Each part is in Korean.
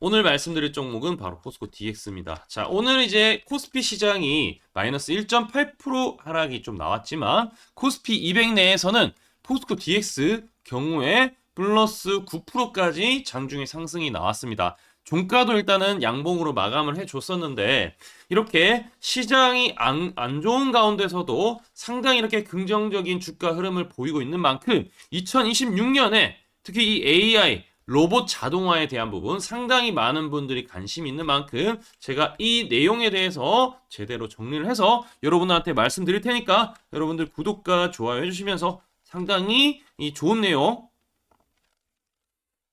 오늘 말씀드릴 종목은 바로 포스코 DX입니다. 자, 오늘 이제 코스피 시장이 마이너스 1.8% 하락이 좀 나왔지만 코스피 200 내에서는 포스코 DX 경우에 플러스 9%까지 장중에 상승이 나왔습니다. 종가도 일단은 양봉으로 마감을 해줬었는데 이렇게 시장이 안, 안 좋은 가운데서도 상당히 이렇게 긍정적인 주가 흐름을 보이고 있는 만큼 2026년에 특히 이 AI 로봇 자동화에 대한 부분 상당히 많은 분들이 관심 있는 만큼 제가 이 내용에 대해서 제대로 정리를 해서 여러분들한테 말씀드릴 테니까 여러분들 구독과 좋아요 해주시면서 상당히 이 좋은 내용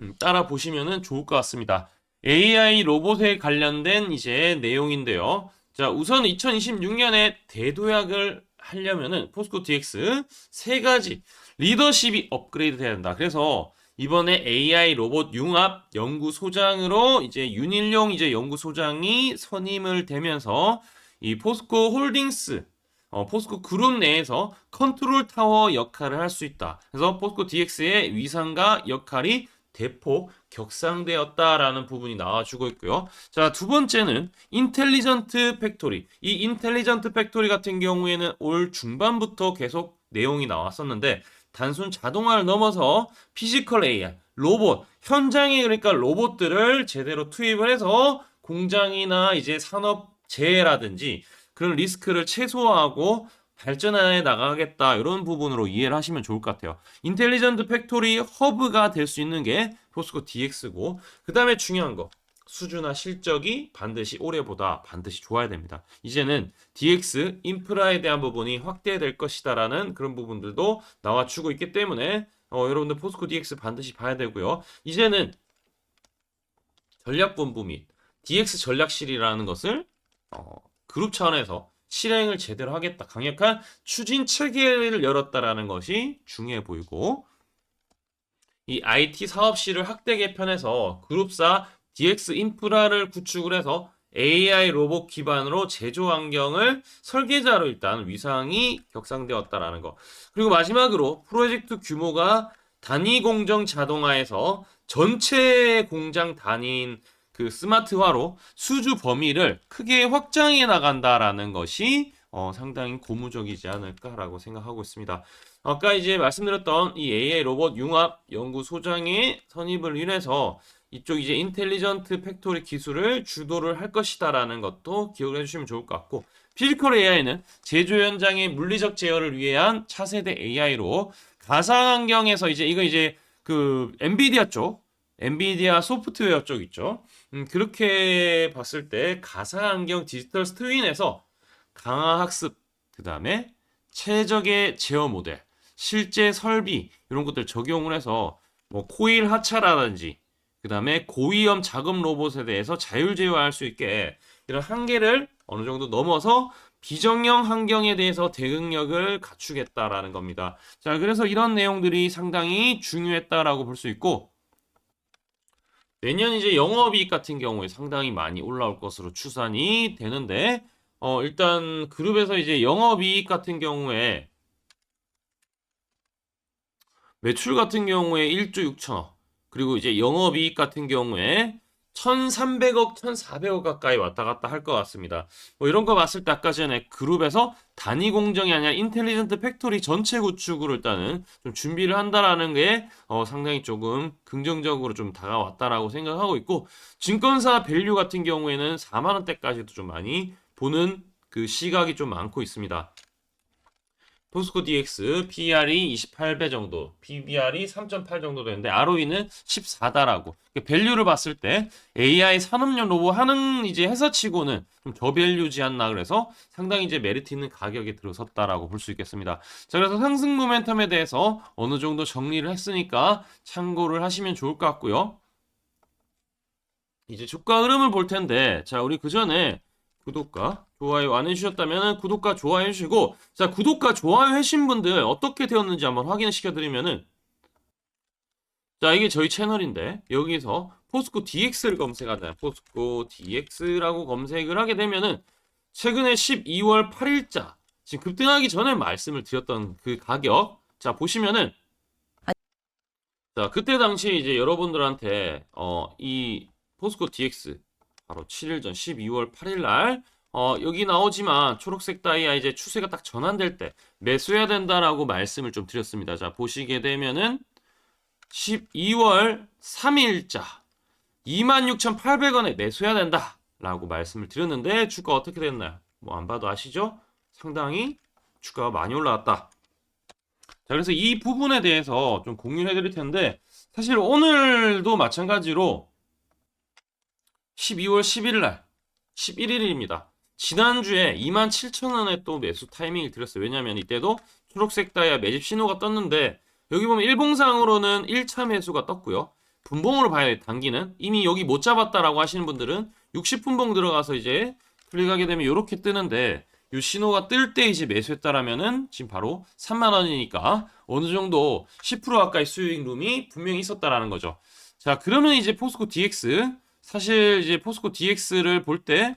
음, 따라 보시면은 좋을 것 같습니다. AI 로봇에 관련된 이제 내용인데요. 자, 우선 2026년에 대도약을 하려면은 포스코 DX 세 가지 리더십이 업그레이드 돼야 된다. 그래서 이번에 AI 로봇 융합 연구소장으로 이제 윤일용 이제 연구소장이 선임을 되면서 이 포스코 홀딩스 어, 포스코 그룹 내에서 컨트롤 타워 역할을 할 수 있다. 그래서 포스코 DX의 위상과 역할이 대폭 격상되었다라는 부분이 나와주고 있고요. 자, 두 번째는 인텔리전트 팩토리. 이 인텔리전트 팩토리 같은 경우에는 올 중반부터 계속 내용이 나왔었는데 단순 자동화를 넘어서 피지컬 AI, 로봇, 현장에 그러니까 로봇들을 제대로 투입을 해서 공장이나 이제 산업 재해라든지 그런 리스크를 최소화하고 발전해 나가겠다 이런 부분으로 이해를 하시면 좋을 것 같아요. 인텔리전트 팩토리 허브가 될 수 있는 게 포스코 DX고 그 다음에 중요한 거 수주나 실적이 반드시 올해보다 반드시 좋아야 됩니다. 이제는 DX 인프라에 대한 부분이 확대될 것이다라는 그런 부분들도 나와주고 있기 때문에 어, 여러분들 포스코 DX 반드시 봐야 되고요. 이제는 전략본부 및 DX 전략실이라는 것을 어, 그룹 차원에서 실행을 제대로 하겠다. 강력한 추진 체계를 열었다라는 것이 중요해 보이고 이 IT 사업실을 확대 개편해서 그룹사 DX 인프라를 구축을 해서 AI 로봇 기반으로 제조 환경을 설계자로 일단 위상이 격상되었다라는 거. 그리고 마지막으로 프로젝트 규모가 단위 공정 자동화에서 전체 공장 단위인 그 스마트화로 수주 범위를 크게 확장해 나간다라는 것이 어, 상당히 고무적이지 않을까라고 생각하고 있습니다. 아까 이제 말씀드렸던 이 AI 로봇 융합 연구소장의 선입을 인해서 이쪽 이제 인텔리전트 팩토리 기술을 주도를 할 것이다라는 것도 기억을 해주시면 좋을 것 같고 피지컬 AI는 제조 현장의 물리적 제어를 위한 차세대 AI로 가상 환경에서 이제 이거 이제 그 엔비디아 쪽 엔비디아 소프트웨어 쪽 있죠. 음, 그렇게 봤을 때 가상 환경 디지털 트윈에서 강화 학습 그 다음에 최적의 제어 모델 실제 설비 이런 것들 적용을 해서 뭐 코일 하차라든지 그 다음에 고위험 작업 로봇에 대해서 자율 제어할 수 있게 이런 한계를 어느 정도 넘어서 비정형 환경에 대해서 대응력을 갖추겠다라는 겁니다. 자, 그래서 이런 내용들이 상당히 중요했다라고 볼 수 있고 내년 이제 영업이익 같은 경우에 상당히 많이 올라올 것으로 추산이 되는데 어, 일단 그룹에서 이제 영업이익 같은 경우에 매출 같은 경우에 1조 6천억 그리고 이제 영업이익 같은 경우에 1,300억, 1,400억 가까이 왔다 갔다 할 것 같습니다. 뭐 이런 거 봤을 때 아까 전에 그룹에서 단위 공정이 아니라 인텔리전트 팩토리 전체 구축으로 일단은 좀 준비를 한다라는 게 어, 상당히 조금 긍정적으로 좀 다가왔다라고 생각하고 있고 증권사 밸류 같은 경우에는 4만 원대까지도 좀 많이 보는 그 시각이 좀 많고 있습니다. 포스코 DX PR이 28배 정도, PBR이 3.8 정도 되는데 ROE는 14다라고. 밸류를 봤을 때 AI 산업용 로봇 하는 이제 회사치고는 좀 저밸류지 않나 그래서 상당히 이제 메리트 있는 가격에 들어섰다라고 볼 수 있겠습니다. 자, 그래서 상승 모멘텀에 대해서 어느 정도 정리를 했으니까 참고를 하시면 좋을 것 같고요. 이제 주가 흐름을 볼 텐데, 자, 우리 그 전에 구독과 좋아요 안 해주셨다면 구독과 좋아요 해주시고 자 구독과 좋아요 해신 분들 어떻게 되었는지 한번 확인 시켜 드리면은 자 이게 저희 채널인데 여기서 포스코 DX를 검색하잖아요 포스코 DX라고 검색을 하게 되면은 최근에 12월 8일자 지금 급등하기 전에 말씀을 드렸던 그 가격 자 보시면은 자 그때 당시 이제 여러분들한테 어 이 포스코 DX 바로 7일 전 12월 8일 날 어, 여기 나오지만 초록색 다이아 이제 추세가 딱 전환될 때 매수해야 된다라고 말씀을 좀 드렸습니다. 자, 보시게 되면은 12월 3일자 26,800원에 매수해야 된다라고 말씀을 드렸는데 주가 어떻게 됐나요? 뭐 안 봐도 아시죠? 상당히 주가가 많이 올라왔다. 자, 그래서 이 부분에 대해서 좀 공유해 드릴 텐데 사실 오늘도 마찬가지로 12월 11일 날 11일입니다. 지난주에 27,000원에 또 매수 타이밍을 드렸어요. 왜냐면 이때도 초록색 다이아 매집 신호가 떴는데 여기 보면 일봉상으로는 1차 매수가 떴고요. 분봉으로 봐야 돼, 단기는. 이미 여기 못 잡았다라고 하시는 분들은 60분봉 들어가서 이제 클릭하게 되면 이렇게 뜨는데 이 신호가 뜰 때 이제 매수했다라면은 지금 바로 3만 원이니까 어느 정도 10% 가까이 수익 룸이 분명히 있었다라는 거죠. 자, 그러면 이제 포스코 DX 사실 이제 포스코 DX를 볼 때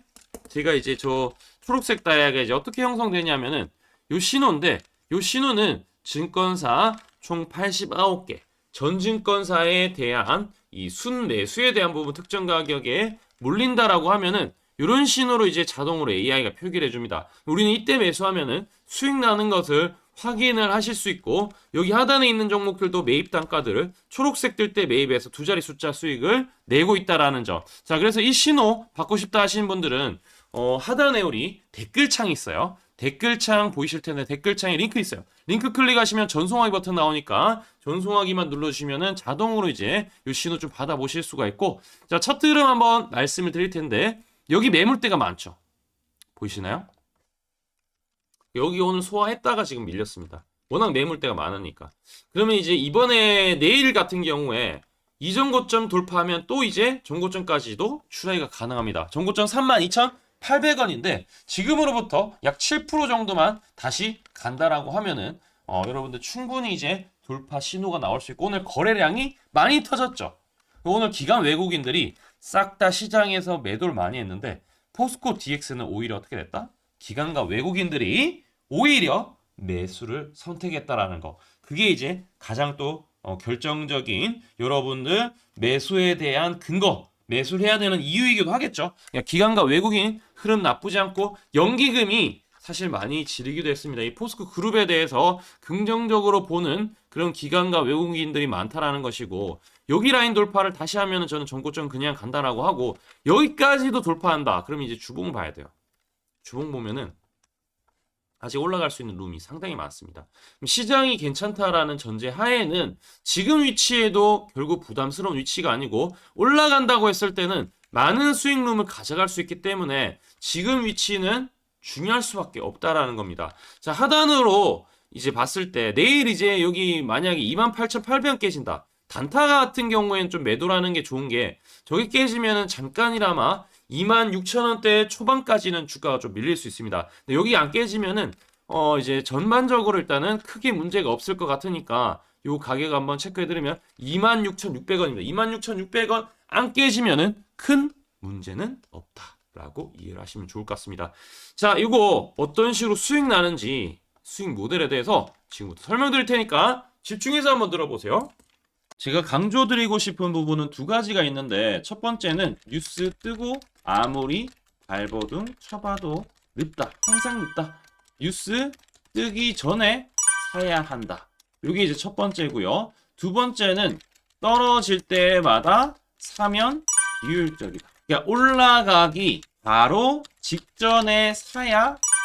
제가 이제 저 초록색 다이아가 이제 어떻게 형성되냐면은 요 신호인데 요 신호는 증권사 총 89개 전 증권사에 대한 이 순매수에 대한 부분 특정 가격에 몰린다라고 하면은 이런 신호로 이제 자동으로 AI가 표기를 해줍니다. 우리는 이때 매수하면은 수익 나는 것을 확인을 하실 수 있고 여기 하단에 있는 종목들도 매입 단가들을 초록색 뜰 때 매입해서 두 자리 숫자 수익을 내고 있다라는 점. 자, 그래서 이 신호 받고 싶다 하시는 분들은 어, 하단에 우리 댓글창 있어요. 댓글창 보이실 텐데 댓글창에 링크 있어요. 링크 클릭하시면 전송하기 버튼 나오니까 전송하기만 눌러주시면은 자동으로 이제 이 신호 좀 받아보실 수가 있고 자, 첫 흐름 한번 말씀을 드릴 텐데 여기 매물대가 많죠. 보이시나요? 여기 오늘 소화했다가 지금 밀렸습니다. 워낙 매물대가 많으니까. 그러면 이제 이번에 내일 같은 경우에 이전 고점 돌파하면 또 이제 전고점까지도 출하기가 가능합니다. 전고점 32,800원인데 지금으로부터 약 7% 정도만 다시 간다라고 하면은 어, 여러분들 충분히 이제 돌파 신호가 나올 수 있고 오늘 거래량이 많이 터졌죠. 오늘 기관 외국인들이 싹 다 시장에서 매도를 많이 했는데 포스코 DX는 오히려 어떻게 됐다? 기관과 외국인들이 오히려 매수를 선택했다라는 거. 그게 이제 가장 또 어, 결정적인 여러분들 매수에 대한 근거, 매수를 해야 되는 이유이기도 하겠죠. 그러니까 기관과 외국인 흐름 나쁘지 않고 연기금이 사실 많이 지르기도 했습니다. 이 포스코 그룹에 대해서 긍정적으로 보는 그런 기관과 외국인들이 많다라는 것이고 여기 라인 돌파를 다시 하면은 저는 전고점 그냥 간다라고 하고 여기까지도 돌파한다. 그러면 이제 주봉 봐야 돼요. 주봉 보면은 아직 올라갈 수 있는 룸이 상당히 많습니다. 시장이 괜찮다라는 전제 하에는 지금 위치에도 결국 부담스러운 위치가 아니고 올라간다고 했을 때는 많은 수익 룸을 가져갈 수 있기 때문에 지금 위치는 중요할 수밖에 없다라는 겁니다. 자, 하단으로 이제 봤을 때 내일 이제 여기 만약에 28,800원 깨진다. 단타 같은 경우에는 좀 매도라는 게 좋은 게 저기 깨지면은 잠깐이나마 26,000원대 초반까지는 주가가 좀 밀릴 수 있습니다. 근데 여기 안 깨지면은 어 이제 전반적으로 일단은 크게 문제가 없을 것 같으니까 요 가격 한번 체크해 드리면 26,600원입니다. 26,600원 안 깨지면은 큰 문제는 없다라고 이해를 하시면 좋을 것 같습니다. 자, 이거 어떤 식으로 수익 나는지 수익 모델에 대해서 지금부터 설명드릴 테니까 집중해서 한번 들어보세요. 제가 강조드리고 싶은 부분은 두 가지가 있는데 첫 번째는 뉴스 뜨고 아무리 발버둥 쳐봐도 늦다. 항상 늦다. 뉴스 뜨기 전에 사야 한다. 이게 이제 첫 번째고요. 두 번째는 떨어질 때마다 사면 비효율적이다. 그러니까 올라가기 바로 직전에 사야